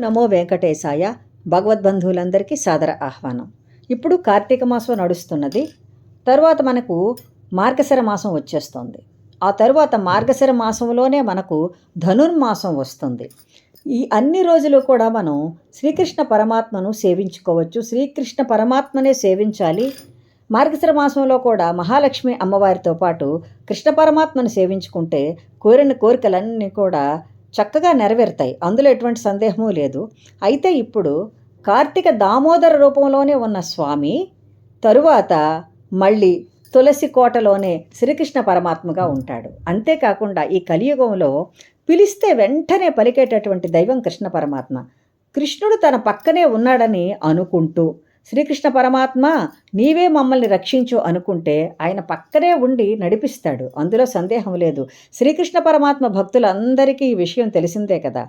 నమో వెంకటేశాయ. భగవద్బంధువులందరికీ సాదర ఆహ్వానం. ఇప్పుడు కార్తీక మాసం నడుస్తున్నది. తరువాత మనకు మార్గశర మాసం వచ్చేస్తుంది. ఆ తరువాత మార్గశర మాసంలోనే మనకు ధనుర్మాసం వస్తుంది. ఈ అన్ని రోజులు కూడా మనం శ్రీకృష్ణ పరమాత్మను సేవించుకోవచ్చు. శ్రీకృష్ణ పరమాత్మనే సేవించాలి. మార్గశిర మాసంలో కూడా మహాలక్ష్మి అమ్మవారితో పాటు కృష్ణ పరమాత్మను సేవించుకుంటే కోరిన కోరికలన్నీ కూడా చక్కగా నెరవేరుతాయి. అందులో ఎటువంటి సందేహము లేదు. అయితే ఇప్పుడు కార్తీక దామోదర రూపంలోనే ఉన్న స్వామి తరువాత మళ్ళీ తులసి కోటలోనే శ్రీకృష్ణ పరమాత్మగా ఉంటాడు. అంతేకాకుండా ఈ కలియుగంలో పిలిస్తే వెంటనే పలికేటటువంటి దైవం కృష్ణ పరమాత్మ. కృష్ణుడు తన పక్కనే ఉన్నాడని అనుకుంటూ శ్రీకృష్ణ పరమాత్మ నీవే మమ్మల్ని రక్షించు అనుకుంటే ఆయన పక్కనే ఉండి నడిపిస్తాడు. అందులో సందేహం లేదు. శ్రీకృష్ణ పరమాత్మ భక్తులందరికీ ఈ విషయం తెలిసిందే కదా.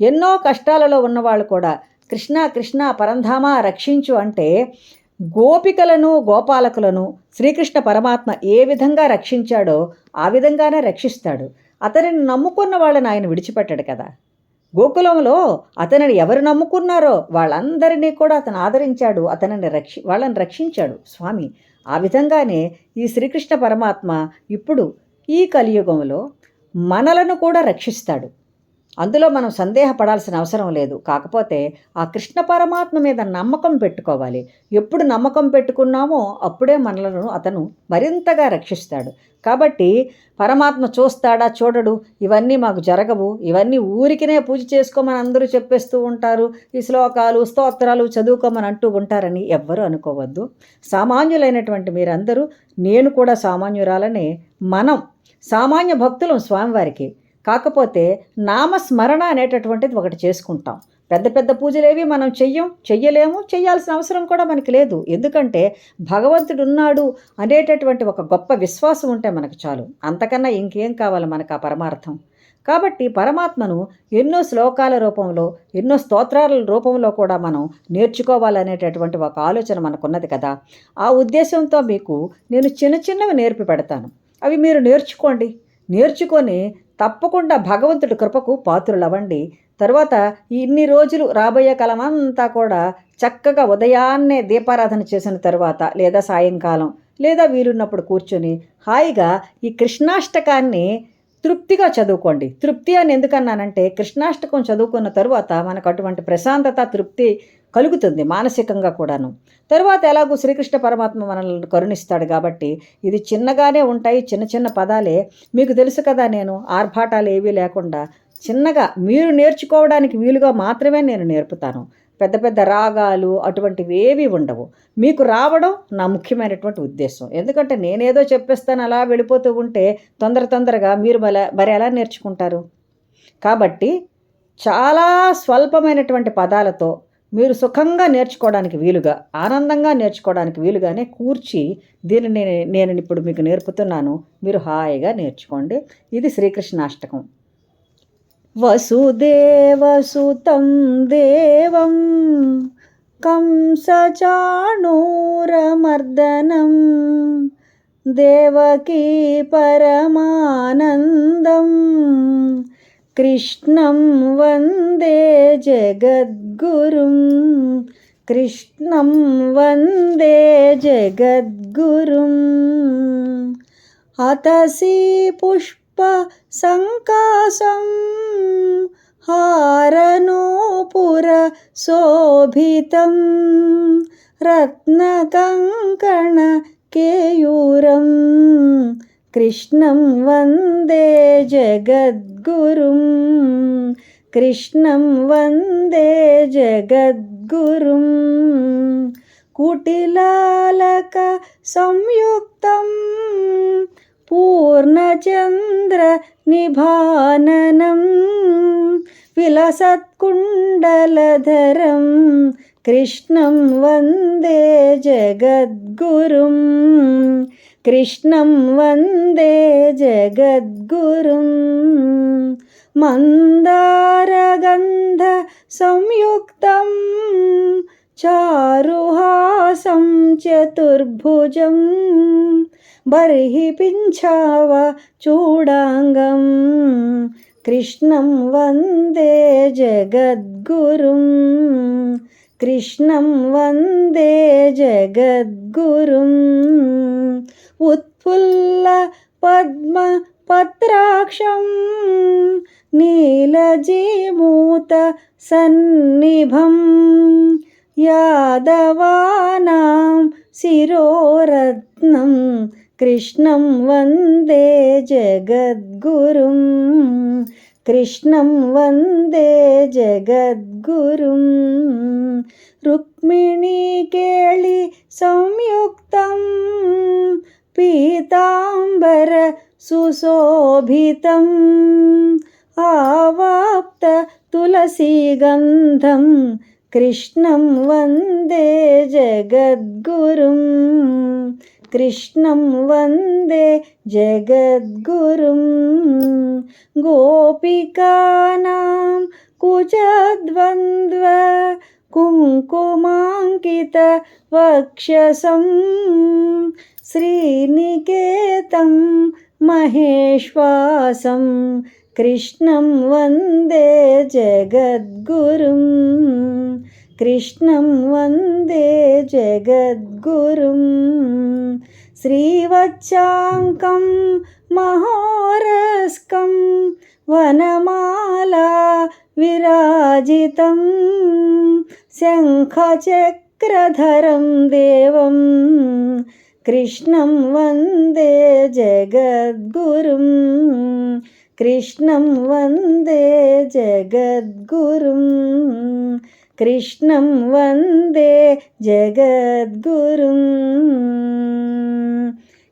ఎన్నో కష్టాలలో ఉన్నవాళ్ళు కూడా కృష్ణ కృష్ణ పరంధామ రక్షించు అంటే గోపికలను గోపాలకులను శ్రీకృష్ణ పరమాత్మ ఏ విధంగా రక్షించాడో ఆ విధంగానే రక్షిస్తాడు. అతనిని నమ్ముకున్న వాళ్ళని ఆయన విడిచిపెట్టాడు కదా. గోకులంలో అతనిని ఎవరు నమ్ముకున్నారో వాళ్ళందరినీ కూడా అతను ఆదరించాడు అతనిని రక్షి వాళ్ళని రక్షించాడు. స్వామి ఆ విధంగానే ఈ శ్రీకృష్ణ పరమాత్మ ఇప్పుడు ఈ కలియుగంలో మనలను కూడా రక్షిస్తాడు. అందులో మనం సందేహపడాల్సిన అవసరం లేదు. కాకపోతే ఆ కృష్ణ పరమాత్మ మీద నమ్మకం పెట్టుకోవాలి. ఎప్పుడు నమ్మకం పెట్టుకున్నామో అప్పుడే మనలను అతను మరింతగా రక్షిస్తాడు. కాబట్టి పరమాత్మ చూస్తాడా? చూడడు. ఇవన్నీ మాకు జరగవు. ఇవన్నీ ఊరికినే పూజ చేసుకోమని అందరూ చెప్పేస్తూ ఉంటారు. ఈ శ్లోకాలు స్తోత్రాలు చదువుకోమని అంటూ ఉంటారని ఎవ్వరూ అనుకోవద్దు. సామాన్యులైనటువంటి మీరందరూ నేను కూడా సామాన్యురాలనే మనం సామాన్య భక్తులం స్వామివారికి కాకపోతే నామస్మరణ అనేటటువంటిది ఒకటి చేసుకుంటాం. పెద్ద పెద్ద పూజలేవి మనం చెయ్యం చెయ్యలేము చేయాల్సిన అవసరం కూడా మనకి లేదు. ఎందుకంటే భగవంతుడు ఉన్నాడు అనేటటువంటి ఒక గొప్ప విశ్వాసం ఉంటే మనకు చాలు. అంతకన్నా ఇంకేం కావాలి మనకు ఆ పరమార్థం? కాబట్టి పరమాత్మను ఎన్నో శ్లోకాల రూపంలో ఎన్నో స్తోత్రాల రూపంలో కూడా మనం నేర్చుకోవాలనేటటువంటి ఒక ఆలోచన మనకున్నది కదా. ఆ ఉద్దేశంతో మీకు నేను చిన్న చిన్నవి నేర్పి పెడతాను. అవి మీరు నేర్చుకోండి. నేర్చుకొని తప్పకుండా భగవంతుడి కృపకు పాత్రులవ్వండి. తర్వాత ఇన్ని రోజులు రాబోయే కాలం అంతా కూడా చక్కగా ఉదయాన్నే దీపారాధన చేసిన తర్వాత లేదా సాయంకాలం లేదా వీలున్నప్పుడు కూర్చొని హాయిగా ఈ కృష్ణాష్టకాన్ని తృప్తిగా చదువుకోండి. తృప్తి అని ఎందుకన్నానంటే కృష్ణాష్టకం చదువుకున్న తరువాత మనకు అటువంటి ప్రశాంతత తృప్తి కలుగుతుంది మానసికంగా కూడాను. తరువాత ఎలాగూ శ్రీకృష్ణ పరమాత్మ మనల్ని కరుణిస్తాడు కాబట్టి ఇది చిన్నగానే ఉంటాయి చిన్న చిన్న పదాలే. మీకు తెలుసు కదా నేను ఆర్భాటాలు ఏవీ లేకుండా చిన్నగా మీరు నేర్చుకోవడానికి వీలుగా మాత్రమే నేను నేర్పుతాను. పెద్ద పెద్ద రాగాలు అటువంటివి ఏవి ఉండవు. మీకు రావడం నా ముఖ్యమైనటువంటి ఉద్దేశం. ఎందుకంటే నేనేదో చెప్పేస్తాను అలా వెళ్ళిపోతూ ఉంటే తొందర తొందరగా మీరు మళ్ళీ మరి ఎలా నేర్చుకుంటారు? కాబట్టి చాలా స్వల్పమైనటువంటి పదాలతో మీరు సుఖంగా నేర్చుకోవడానికి వీలుగా ఆనందంగా నేర్చుకోవడానికి వీలుగానే కూర్చి దీనిని నేను ఇప్పుడు మీకు నేర్పుతున్నాను. మీరు హాయిగా నేర్చుకోండి. ఇది శ్రీకృష్ణాష్టకం. వసుదేవసుతం దేవం కంసచాణూరమర్దనం దేవకీ పరమానందం. कृष्णं वन्दे जगद्गुरुं। कृष्णं वन्दे जगद्गुरुं। हतसि पुष्पसङ्कासं हारनोपुरशोभितं रत्नकङ्कणकेयूरम्। कृष्णं वन्दे जगद्गुरुं। कृष्णं वन्दे जगद्गुरुं। कुटिलालकसंयुक्तं पूर्णचन्द्रनिभाननं। विलसत्कुण्डलधरं కుటిలాలక సంయుక్తం పూర్ణచంద్ర నిభాననం విలసత్కుండలధరం కృష్ణం వందే జగద్గురుం. కృష్ణం వందే జగద్గురుం. మందారగంధ సంయుక్తం చారుహాసం చతుర్భుజం బర్హి పింఛావ చూడాంగం కృష్ణం వందే జగద్గురుం కృష్ణం వందే జగద్గురుం. ఉత్ఫుల్ల कृष्णं वन्दे जगद्गुरुं रुक्मिणीकेळि संयुक्तं पीताम्बर सुशोभितम्। आवाप्त तुलसीगन्धं कृष्णं वन्दे जगद्गुरुम्। రుక్మిణీకేళి సంయుక్తం పీతాంబర సుశోభితం ఆవాప్త తులసీగంధం కృష్ణం వందే జగద్గురుం కృష్ణం వందే कृष्णं वन्दे जगद्गुरुं श्रीवच्चाङ्कं महोरस्कं वनमाला विराजितं शङ्खचक्रधरं देवं कृष्णं वन्दे जगद्गुरुं कृष्णं वन्दे जगद्गुरुम्। కృష్ణం వందే జగద్గురుం.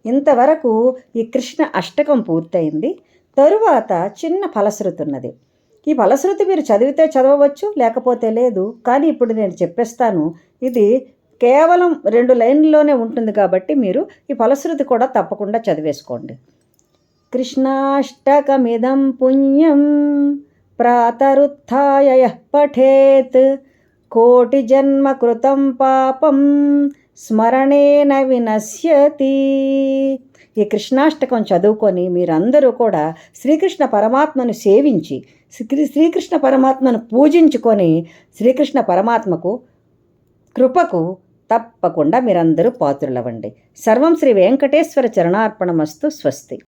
ఇంతవరకు ఈ కృష్ణ అష్టకం పూర్తయింది. తరువాత చిన్న ఫలశ్రుతి ఉన్నది. ఈ ఫలశ్రుతి మీరు చదివితే చదవవచ్చు లేకపోతే లేదు. కానీ ఇప్పుడు నేను చెప్పేస్తాను ఇది కేవలం రెండు లైన్లోనే ఉంటుంది కాబట్టి మీరు ఈ ఫలశ్రుతి కూడా తప్పకుండా చదివేసుకోండి. కృష్ణాష్టకమిదం పుణ్యం ప్రాతరుత్థాయ పఠేత్. కోటి జన్మ కృతం పాపం స్మరణేన వినశ్యతి ఈ కృష్ణాష్టకం చదువుకొని మీరందరూ కూడా శ్రీకృష్ణ పరమాత్మను సేవించి శ్రీ శ్రీకృష్ణ పరమాత్మను పూజించుకొని శ్రీకృష్ణ పరమాత్మకు కృపకు తప్పకుండా మీరందరూ పాత్రులవ్వండి. సర్వం శ్రీ వెంకటేశ్వర చరణార్పణమస్తు స్వస్తి.